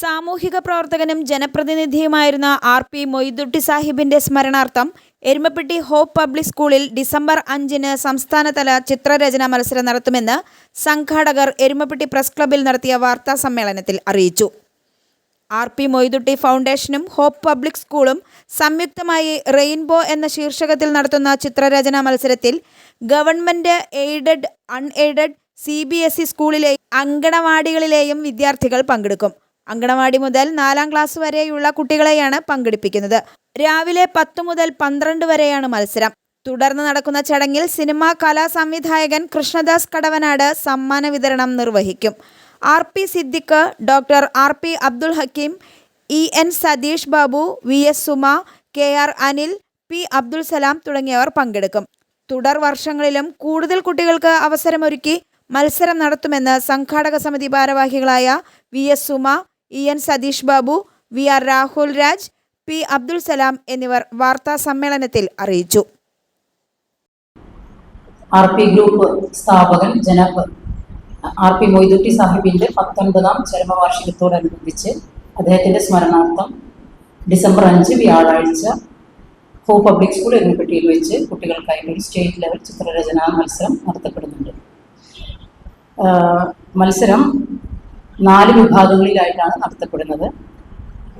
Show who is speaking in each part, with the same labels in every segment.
Speaker 1: സാമൂഹിക പ്രവർത്തകനും ജനപ്രതിനിധിയുമായിരുന്ന R P Moidutty സാഹിബിന്റെ സ്മരണാർത്ഥം എരുമപ്പെട്ടി ഹോപ്പ് പബ്ലിക് സ്കൂളിൽ ഡിസംബർ അഞ്ചിന് സംസ്ഥാനതല ചിത്രരചനാ മത്സരം നടത്തുമെന്ന് സംഘാടകർ എരുമപ്പെട്ടി പ്രസ് ക്ലബ്ബിൽ നടത്തിയ വാർത്താ സമ്മേളനത്തിൽ അറിയിച്ചു. ആർ പി മൊയ്തുട്ടി ഫൗണ്ടേഷനും ഹോപ്പ് പബ്ലിക് സ്കൂളും സംയുക്തമായി റെയിൻബോ എന്ന ശീർഷകത്തിൽ നടത്തുന്ന ചിത്രരചനാ മത്സരത്തിൽ government aided unaided C B S E സ്കൂളിലെ അങ്കണവാടികളിലെയും വിദ്യാർത്ഥികൾ പങ്കെടുക്കും. അങ്കണവാടി മുതൽ നാലാം ക്ലാസ് വരെയുള്ള കുട്ടികളെയാണ് പങ്കെടുപ്പിക്കുന്നത്. രാവിലെ പത്ത് മുതൽ പന്ത്രണ്ട് വരെയാണ് മത്സരം. തുടർന്ന് നടക്കുന്ന ചടങ്ങിൽ സിനിമാ കലാ സംവിധായകൻ കൃഷ്ണദാസ് കടവനാട് സമ്മാന വിതരണം നിർവഹിക്കും. R P Siddique doctor R P Abdul Hakeem E N Satheesh Babu V S Suma K R Anil P Abdul Salam തുടങ്ങിയവർ പങ്കെടുക്കും. തുടർ വർഷങ്ങളിലും കൂടുതൽ കുട്ടികൾക്ക് അവസരമൊരുക്കി മത്സരം നടത്തുമെന്ന് സംഘാടക സമിതി ഭാരവാഹികളായ V S Suma E N Satheesh Babu V R Rahul Raj P Abdul Salam എന്നിവർ വാർത്താ സമ്മേളനത്തിൽ അറിയിച്ചു.
Speaker 2: ആർ പി ഗ്രൂപ്പ് സ്ഥാപകൻ ജനാബ് ആർ പി മൊയ്തുട്ടി സാഹിബിന്റെ പത്തൊൻപതാം ചരമവാർഷികത്തോടനുബന്ധിച്ച് അദ്ദേഹത്തിന്റെ സ്മരണാർത്ഥം ഡിസംബർ അഞ്ച് വ്യാഴാഴ്ച ഹോ പബ്ലിക് സ്കൂൾ എരുമപ്പെട്ടിയിൽ വെച്ച് കുട്ടികൾക്കായി ഒരു സ്റ്റേറ്റ് ലെവൽ ചിത്രരചനാ മത്സരം നടത്തപ്പെടുന്നുണ്ട്. മത്സരം നാല് വിഭാഗങ്ങളിലായിട്ടാണ് നടത്തപ്പെടുന്നത്.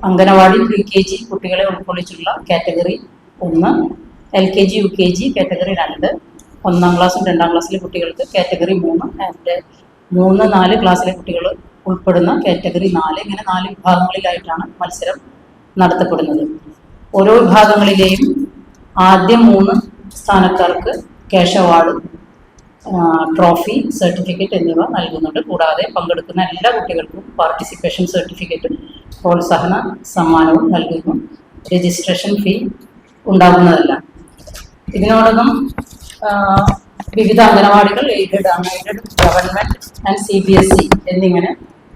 Speaker 2: അംഗനവാടി പ്രീ കെ ജി കുട്ടികളെ ഉൾക്കൊള്ളിച്ചുള്ള കാറ്റഗറി ഒന്ന് L K G U K G category രണ്ട് ഒന്നാം ക്ലാസ്സും രണ്ടാം ക്ലാസ്സിലെ കുട്ടികൾക്ക് കാറ്റഗറി മൂന്ന് ആൻഡ് മൂന്ന് നാല് ക്ലാസ്സിലെ കുട്ടികൾ ഉൾപ്പെടുന്ന കാറ്റഗറി നാല്. ഇങ്ങനെ നാല് വിഭാഗങ്ങളിലായിട്ടാണ് മത്സരം നടത്തപ്പെടുന്നത്. ഓരോ വിഭാഗങ്ങളിലെയും ആദ്യ മൂന്ന് സ്ഥാനക്കാർക്ക് ക്യാഷ് അവാർഡ് ട്രോഫി സർട്ടിഫിക്കറ്റ് എന്നിവ നൽകുന്നുണ്ട്. കൂടാതെ പങ്കെടുക്കുന്ന എല്ലാ കുട്ടികൾക്കും പാർട്ടിസിപ്പേഷൻ സർട്ടിഫിക്കറ്റും പ്രോത്സാഹന സമ്മാനവും നൽകുന്നു. രജിസ്ട്രേഷൻ ഫീ ഉണ്ടാകുന്നതല്ല. ഇതിനോടൊപ്പം വിവിധ അംഗനവാടികൾ aided unaided government and C B S E എന്നിങ്ങനെ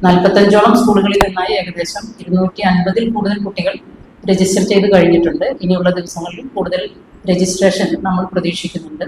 Speaker 2: നാൽപ്പത്തഞ്ചോളം സ്കൂളുകളിൽ നിന്നായി ഏകദേശം ഇരുന്നൂറ്റി അൻപതിൽ കൂടുതൽ കുട്ടികൾ രജിസ്റ്റർ ചെയ്ത് കഴിഞ്ഞിട്ടുണ്ട്. ഇനിയുള്ള ദിവസങ്ങളിൽ കൂടുതൽ രജിസ്ട്രേഷൻ നമ്മൾ പ്രതീക്ഷിക്കുന്നുണ്ട്.